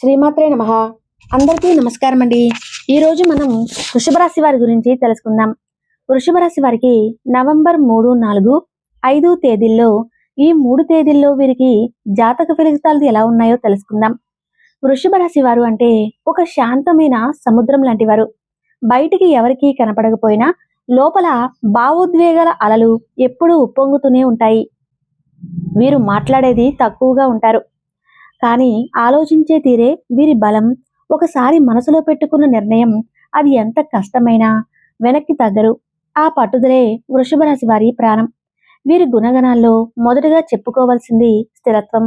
శ్రీమాత్రే నమ. అందరికీ నమస్కారం అండి ఈరోజు మనం వృషభ రాశి వారి గురించి తెలుసుకుందాం. వృషభ రాశి వారికి నవంబర్ మూడు నాలుగు ఐదు తేదీల్లో ఈ మూడు తేదీల్లో వీరికి జాతక ఫలితాలు ఎలా ఉన్నాయో తెలుసుకుందాం. వృషభ రాశి వారు అంటే ఒక శాంతమైన సముద్రం లాంటి వారు బయటికి ఎవరికీ కనపడకపోయినా లోపల భావోద్వేగాల అలలు ఎప్పుడూ ఉప్పొంగుతూనే ఉంటాయి. వీరు మాట్లాడేది తక్కువగా ఉంటారు. కానీ ఆలోచించే తీరే వీరి బలం ఒకసారి మనసులో పెట్టుకున్న నిర్ణయం అది ఎంత కష్టమైనా వెనక్కి తగ్గరు. ఆ పట్టుదలే వృషభ రాశి వారి ప్రాణం. వీరి గుణగణాల్లో మొదటగా చెప్పుకోవాల్సింది స్థిరత్వం.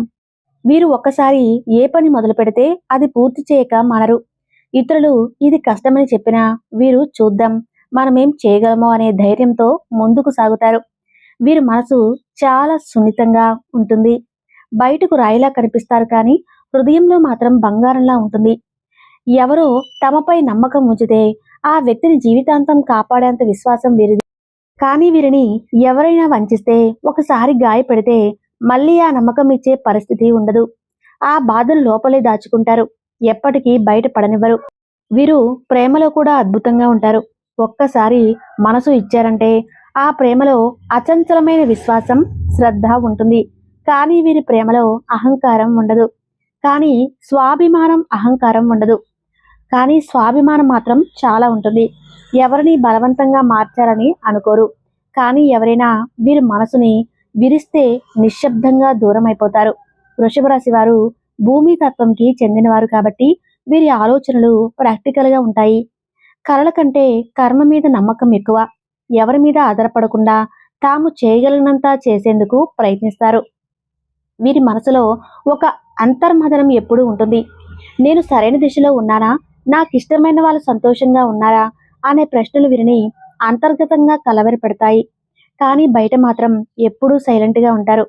వీరు ఒక్కసారి ఏ పని మొదలు పెడితే అది పూర్తి చేయక మానరు. ఇతరులు ఇది కష్టమని చెప్పినా వీరు చూద్దాం మనమేం చేయగలమో అనే ధైర్యంతో ముందుకు సాగుతారు. వీరి మనసు చాలా సున్నితంగా ఉంటుంది. బయటకు రాయిలా కనిపిస్తారు కానీ హృదయంలో మాత్రం బంగారంలా ఉంటుంది. ఎవరో తమపై నమ్మకం ఉంచితే ఆ వ్యక్తిని జీవితాంతం కాపాడేంత విశ్వాసం వీరిది. కానీ వీరిని ఎవరైనా వంచిస్తే ఒకసారి గాయపడితే మళ్ళీ ఆ నమ్మకం ఇచ్చే పరిస్థితి ఉండదు. ఆ బాధను లోపలే దాచుకుంటారు. ఎప్పటికీ బయట పడనివ్వరు. వీరు ప్రేమలో కూడా అద్భుతంగా ఉంటారు. ఒక్కసారి మనసు ఇచ్చారంటే ఆ ప్రేమలో అచంచలమైన విశ్వాసం శ్రద్ధ ఉంటుంది. కానీ వీరి ప్రేమలో అహంకారం ఉండదు. కానీ స్వాభిమానం అహంకారం ఉండదు. కానీ స్వాభిమానం మాత్రం చాలా ఉంటుంది. ఎవరిని బలవంతంగా మార్చాలని అనుకోరు. కానీ ఎవరైనా వీరి మనసుని విరిస్తే నిశ్శబ్దంగా దూరం అయిపోతారు వృషభ రాశి వారు భూమి తత్వంకి చెందినవారు కాబట్టి వీరి ఆలోచనలు ప్రాక్టికల్గా ఉంటాయి. కళల కంటే కర్మ మీద నమ్మకం ఎక్కువ. ఎవరి మీద ఆధారపడకుండా తాము చేయగలిగినంత చేసేందుకు ప్రయత్నిస్తారు. వీరి మనసులో ఒక అంతర్మదనం ఎప్పుడూ ఉంటుంది. నేను సరైన దిశలో ఉన్నానా? నాకు ఇష్టమైన వాళ్ళు సంతోషంగా ఉన్నారా? అనే ప్రశ్నలు వీరిని అంతర్గతంగా కలవరి పెడతాయి కానీ బయట మాత్రం ఎప్పుడూ సైలెంట్గా ఉంటారు.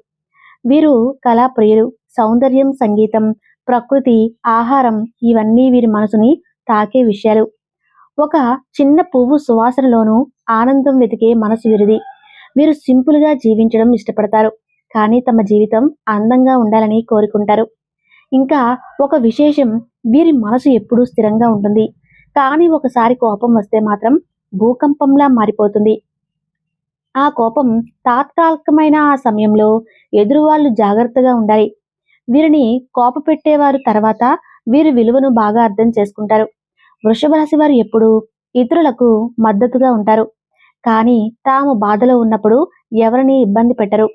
వీరు కళాప్రియులు సౌందర్యం సంగీతం ప్రకృతి ఆహారం ఇవన్నీ వీరి మనసుని తాకే విషయాలు. ఒక చిన్న పువ్వు సువాసనలోనూ ఆనందం వెతికే మనసు వీరిది. వీరు సింపుల్గా జీవించడం ఇష్టపడతారు. కానీ తమ జీవితం అందంగా ఉండాలని కోరుకుంటారు. ఇంకా ఒక విశేషం వీరి మనసు ఎప్పుడూ స్థిరంగా ఉంటుంది. కానీ ఒకసారి కోపం వస్తే మాత్రం భూకంపంలా మారిపోతుంది. ఆ కోపం తాత్కాలికమైన ఆ సమయంలో ఎదురువాళ్ళు జాగ్రత్తగా ఉండాలి. వీరిని కోప పెట్టేవారు తర్వాత వీరి విలువను బాగా అర్థం చేసుకుంటారు. వృషభ రాశి వారు ఎప్పుడూ ఇతరులకు మద్దతుగా ఉంటారు. కానీ తాము బాధలో ఉన్నప్పుడు ఎవరిని ఇబ్బంది పెట్టరు.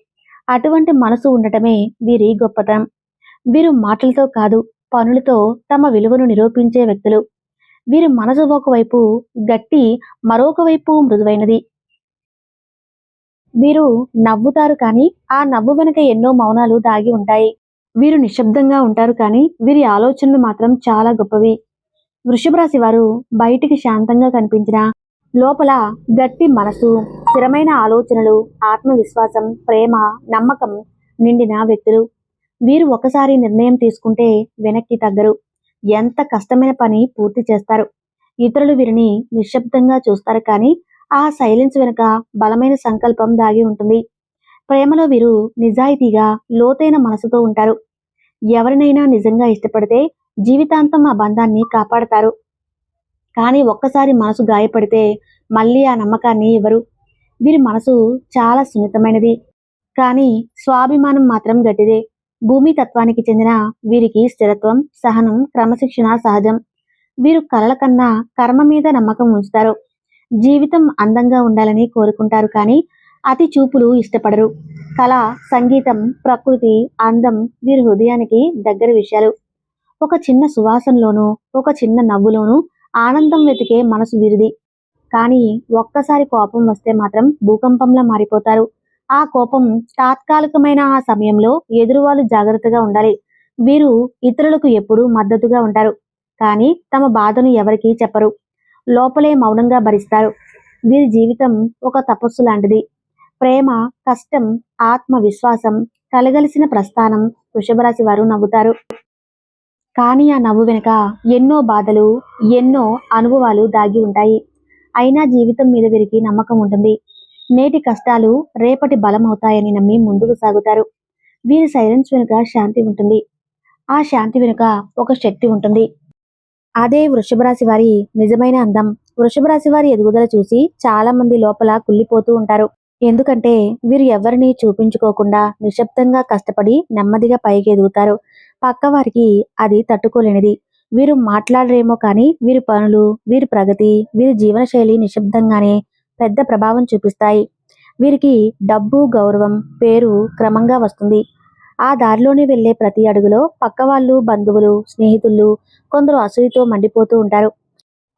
అటువంటి మనసు ఉండటమే వీరి గొప్పతనం. వీరు మాటలతో కాదు పనులతో తమ విలువను నిరూపించే వ్యక్తులు. వీరి మనసు ఒకవైపు గట్టి మరొక వైపు మృదువైనది. వీరు నవ్వుతారు కానీ ఆ నవ్వు వెనుక ఎన్నో మౌనాలు దాగి ఉంటాయి. వీరు నిశ్శబ్దంగా ఉంటారు కానీ వీరి ఆలోచనలు మాత్రం చాలా గొప్పవి. వృషభ రాశి వారు బయటికి శాంతంగా కనిపించిన లోపల గట్టి మనసు స్థిరమైన ఆలోచనలు ఆత్మవిశ్వాసం ప్రేమ నమ్మకం నిండిన వ్యక్తులు. వీరు ఒకసారి నిర్ణయం తీసుకుంటే వెనక్కి తగ్గరు. ఎంత కష్టమైన పని పూర్తి చేస్తారు. ఇతరులు వీరిని నిశ్శబ్దంగా చూస్తారు కానీ ఆ సైలెన్స్ వెనుక బలమైన సంకల్పం దాగి ఉంటుంది. ప్రేమలో వీరు నిజాయితీగా లోతైన మనసుతో ఉంటారు. ఎవరినైనా నిజంగా ఇష్టపడితే జీవితాంతం ఆ బంధాన్ని కాపాడతారు. కానీ ఒక్కసారి మనసు గాయపడితే మళ్ళీ ఆ నమ్మకాన్ని ఇవ్వరు. వీరి మనసు చాలా సున్నితమైనది. కానీ స్వాభిమానం మాత్రం గట్టిదే. భూమి తత్వానికి చెందిన వీరికి స్థిరత్వం సహనం క్రమశిక్షణ సహజం. వీరు కలల కన్నా కర్మ మీద నమ్మకం ఉంచుతారు. జీవితం అందంగా ఉండాలని కోరుకుంటారు కానీ అతి చూపులు ఇష్టపడరు. కళ సంగీతం ప్రకృతి అందం వీరి హృదయానికి దగ్గర విషయాలు. ఒక చిన్న సువాసనలోనూ ఒక చిన్న నవ్వులోనూ ఆనందం వెతికే మనసు వీరిది. కానీ ఒక్కసారి కోపం వస్తే మాత్రం భూకంపంలా మారిపోతారు. ఆ కోపం తాత్కాలికమైన ఆ సమయంలో ఎదురువాళ్ళు జాగ్రత్తగా ఉండాలి. వీరు ఇతరులకు ఎప్పుడూ మద్దతుగా ఉంటారు. కానీ తమ బాధను ఎవరికీ చెప్పరు. లోపలే మౌనంగా భరిస్తారు. వీరి జీవితం ఒక తపస్సు లాంటిది. ప్రేమ కష్టం ఆత్మవిశ్వాసం కలగలిసిన ప్రస్థానం వృషభరాశి వారు నవ్వుతారు. కానీ ఆ నవ్వు వెనుక ఎన్నో బాధలు ఎన్నో అనుభవాలు దాగి ఉంటాయి. అయినా జీవితం మీద వీరికి నమ్మకం ఉంటుంది. నేటి కష్టాలు రేపటి బలం అవుతాయని నమ్మి ముందుకు సాగుతారు. వీరి సైలెన్స్ వెనుక శాంతి ఉంటుంది. ఆ శాంతి వెనుక ఒక శక్తి ఉంటుంది. అదే వృషభరాశి వారి నిజమైన అందం. వృషభరాశి వారి ఎదుగుదల చూసి చాలా మంది లోపల కుళ్ళిపోతూ ఉంటారు. ఎందుకంటే వీరు ఎవరిని చూపించుకోకుండా నిశ్శబ్దంగా కష్టపడి నెమ్మదిగా పైకి ఎదుగుతారు పక్క వారికి అది తట్టుకోలేనిది. వీరు మాట్లాడరేమో కానీ వీరి పనులు వీరి ప్రగతి వీరి జీవనశైలి నిశ్శబ్దంగానే పెద్ద ప్రభావం చూపిస్తాయి. వీరికి డబ్బు గౌరవం పేరు క్రమంగా వస్తుంది. ఆ దారిలోనే వెళ్ళే ప్రతి అడుగులో పక్కవాళ్ళు బంధువులు స్నేహితులు కొందరు అసూయతో మండిపోతూ ఉంటారు.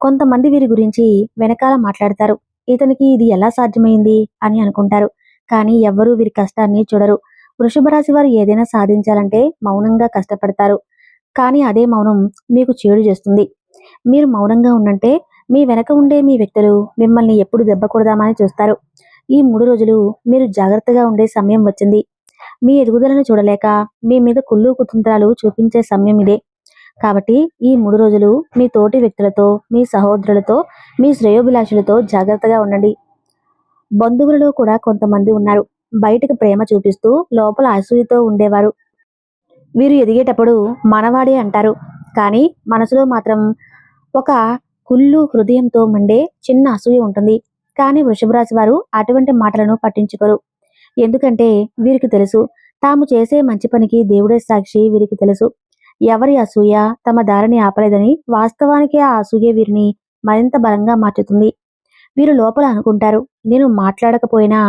కొంతమంది వీరి గురించి వెనకాల మాట్లాడతారు. ఇతనికి ఇది ఎలా సాధ్యమైంది అని అనుకుంటారు. కానీ ఎవ్వరూ వీరి కష్టాన్ని చూడరు. వృషభ రాశి వారు ఏదైనా సాధించాలంటే మౌనంగా కష్టపడతారు. కానీ అదే మౌనం మీకు చేడు చేస్తుంది. మీరు మౌనంగా ఉన్నంటే మీ వెనక ఉండే మీ వ్యక్తులు మిమ్మల్ని ఎప్పుడు దెబ్బ కొడదామని చూస్తారు. ఈ మూడు రోజులు మీరు జాగ్రత్తగా ఉండే సమయం వచ్చింది. మీ ఎదుగుదలను చూడలేక మీ మీద కుళ్ళు కుతంత్రాలు చూపించే సమయం ఇదే. కాబట్టి ఈ మూడు రోజులు మీ తోటి వ్యక్తులతో మీ సహోదరులతో మీ శ్రేయోభిలాషులతో జాగ్రత్తగా ఉండండి. బంధువులలో కూడా కొంతమంది ఉన్నారు. బయటకు ప్రేమ చూపిస్తూ లోపల అసూయతో ఉండేవారు. వీరు ఎదిగేటప్పుడు మనవాడే అంటారు. కానీ మనసులో మాత్రం ఒక కుళ్ళు హృదయంతో మండే చిన్న అసూయ ఉంటుంది. కానీ వృషభరాశి వారు అటువంటి మాటలను పట్టించుకోరు. ఎందుకంటే వీరికి తెలుసు. తాము చేసే మంచి పనికి దేవుడే సాక్షి వీరికి తెలుసు. ఎవరి అసూయ తమ దారిని ఆపలేదని వాస్తవానికి ఆ అసూయ వీరిని మరింత బలంగా మార్చుతుంది. వీరు లోపల అనుకుంటారు. నేను మాట్లాడకపోయినా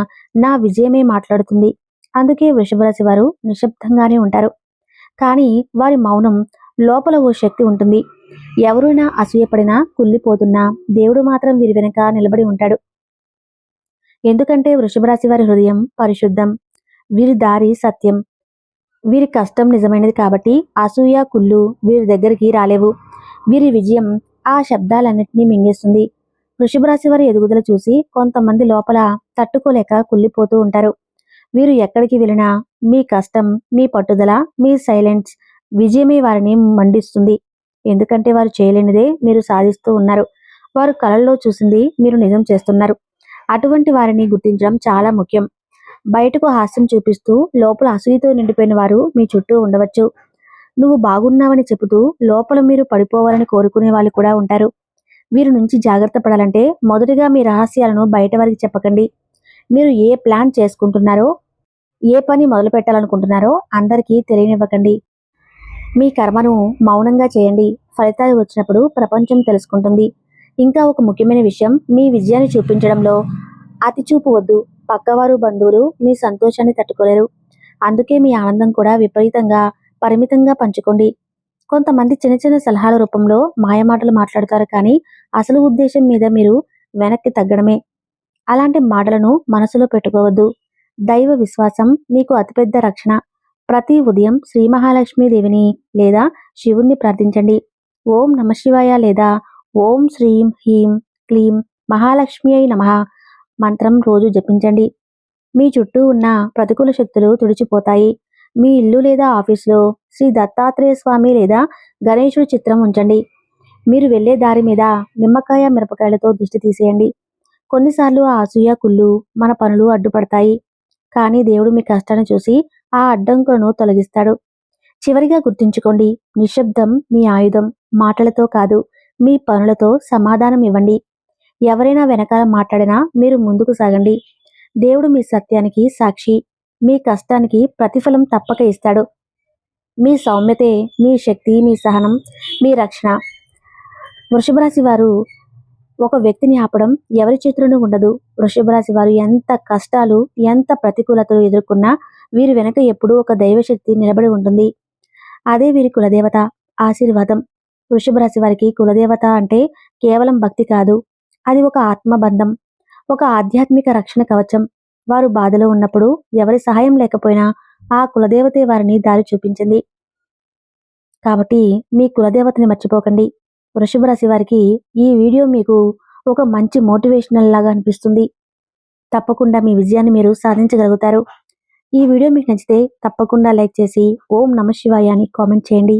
నా విజయమే మాట్లాడుతుంది. అందుకే వృషభరాశి వారు నిశ్శబ్దంగానే ఉంటారు. కానీ వారి మౌనం లోపల ఓ శక్తి ఉంటుంది. ఎవరైనా అసూయపడినా కుళ్ళిపోతున్నా దేవుడు మాత్రం వీరి వెనుక నిలబడి ఉంటాడు. ఎందుకంటే వృషభరాశి వారి హృదయం పరిశుద్ధం. వీరి దారి సత్యం. వీరి కష్టం నిజమైనది కాబట్టి అసూయ కుళ్ళు వీరి దగ్గరికి రాలేవు. వీరి విజయం ఆ శబ్దాలన్నింటినీ మింగేస్తుంది. వృషభ రాశి వారి ఎదుగుదల చూసి కొంతమంది లోపల తట్టుకోలేక కుళ్ళిపోతూ ఉంటారు. వీరు ఎక్కడికి వెళ్ళినా మీ కష్టం మీ పట్టుదల మీ సైలెన్స్ విజయమే వారిని మండిస్తుంది. ఎందుకంటే వారు చేయలేనిదే మీరు సాధిస్తూ ఉన్నారు. వారు కళల్లో చూసింది మీరు నిజం చేస్తున్నారు. అటువంటి వారిని గుర్తించడం చాలా ముఖ్యం. బయటకు హాస్యం చూపిస్తూ లోపల అసూయతో నిండిపోయిన వారు మీ చుట్టూ ఉండవచ్చు. నువ్వు బాగున్నావని చెబుతూ లోపల మీరు పడిపోవాలని కోరుకునే వాళ్ళు కూడా ఉంటారు. వీరి నుంచి జాగ్రత్త పడాలంటే మొదటిగా మీ రహస్యాలను బయట వారికి చెప్పకండి. మీరు ఏ ప్లాన్ చేసుకుంటున్నారో ఏ పని మొదలు పెట్టాలనుకుంటున్నారో అందరికీ తెలియనివ్వకండి. మీ కర్మను మౌనంగా చేయండి. ఫలితాలు వచ్చినప్పుడు ప్రపంచం తెలుసుకుంటుంది. ఇంకా ఒక ముఖ్యమైన విషయం మీ విజయాన్ని చూపించడంలో అతి చూపు వద్దు. పక్కవారు బంధువులు మీ సంతోషాన్ని తట్టుకోలేరు. అందుకే మీ ఆనందం కూడా విపరీతంగా పరిమితంగా పంచుకోండి. కొంతమంది చిన్న చిన్న సలహాల రూపంలో మాయమాటలు మాట్లాడతారు కానీ అసలు ఉద్దేశం మీద మీరు వెనక్కి తగ్గడమే. అలాంటి మాటలను మనసులో పెట్టుకోవద్దు. దైవ విశ్వాసం మీకు అతిపెద్ద రక్షణ. ప్రతి ఉదయం శ్రీ మహాలక్ష్మీదేవిని లేదా శివుణ్ణి ప్రార్థించండి. ఓం నమశివాయ లేదా ఓం శ్రీం హ్రీం క్లీం మహాలక్ష్మి అయి నమ మంత్రం రోజు జపించండి. మీ చుట్టూ ఉన్న ప్రతికూల శక్తులు తుడిచిపోతాయి. మీ ఇల్లు లేదా ఆఫీసులో శ్రీ దత్తాత్రేయ స్వామి లేదా గణేశుడి చిత్రం ఉంచండి. మీరు వెళ్ళే దారి మీద నిమ్మకాయ మిరపకాయలతో దిష్టి తీసేయండి. కొన్నిసార్లు ఆ అసూయ కుళ్ళు మన పనులు అడ్డుపడతాయి. కానీ దేవుడు మీ కష్టాన్ని చూసి ఆ అడ్డంకులను తొలగిస్తాడు. చివరిగా గుర్తుంచుకోండి నిశ్శబ్దం మీ ఆయుధం మాటలతో కాదు మీ పనులతో సమాధానం ఇవ్వండి. ఎవరైనా వెనకాల మాట్లాడినా మీరు ముందుకు సాగండి. దేవుడు మీ సత్యానికి సాక్షి మీ కష్టానికి ప్రతిఫలం తప్పక ఇస్తాడు. మీ సౌమ్యతే మీ శక్తి మీ సహనం మీ రక్షణ. వృషభ రాశి వారు ఒక వ్యక్తిని ఆపడం ఎవరి చేతిలోనూ ఉండదు. వృషభ రాశి వారు ఎంత కష్టాలు ఎంత ప్రతికూలతలు ఎదుర్కొన్నా వీరి వెనక ఎప్పుడూ ఒక దైవశక్తి నిలబడి ఉంటుంది. అదే వీరి కులదేవత ఆశీర్వాదం. వృషభ రాశి వారికి కులదేవత అంటే కేవలం భక్తి కాదు. అది ఒక ఆత్మబంధం ఒక ఆధ్యాత్మిక రక్షణ కవచం. వారు బాధలో ఉన్నప్పుడు ఎవరి సహాయం లేకపోయినా ఆ కులదేవతే వారిని దారి చూపించింది. కాబట్టి మీ కులదేవతని మర్చిపోకండి. వృషభ రాశి వారికి ఈ వీడియో మీకు ఒక మంచి మోటివేషనల్ లాగా అనిపిస్తుంది. తప్పకుండా మీ విజయాన్ని మీరు సాధించగలుగుతారు. ఈ వీడియో మీకు నచ్చితే తప్పకుండా లైక్ చేసి ఓం నమ శివాయ అని కామెంట్ చేయండి.